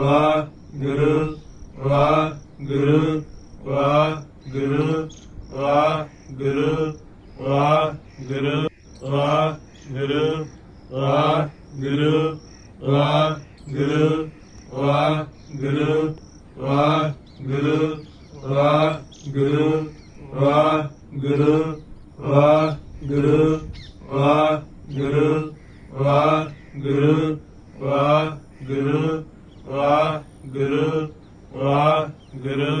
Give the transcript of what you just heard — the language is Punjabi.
ਵਾਹਿਗੁਰੂ ਵਾਹਿਗੁਰੂ ਵਾਹਿਗੁਰੂ ਵਾਹਿਗੁਰੂ ਵਾਹਿਗੁਰੂ ਵਾਹਿਗੁਰੂ ਵਾਹਿਗੁਰੂ ਵਾਹਿਗੁਰੂ ਵਾਹਿਗੁਰੂ ਵਾਹਿਗੁਰੂ ਵਾਹਿਗੁਰੂ ਵਾਹਿਗੁਰੂ ਵਾਹਿਗੁਰੂ ਵਾਹਿਗੁਰੂ ਵਾਹਿਗੁਰੂ ਵਾਹਿਗੁਰੂ ਵਾਹਿਗੁਰੂ ਵਾਹਿਗੁਰੂ ਵਾਹਿਗੁਰੂ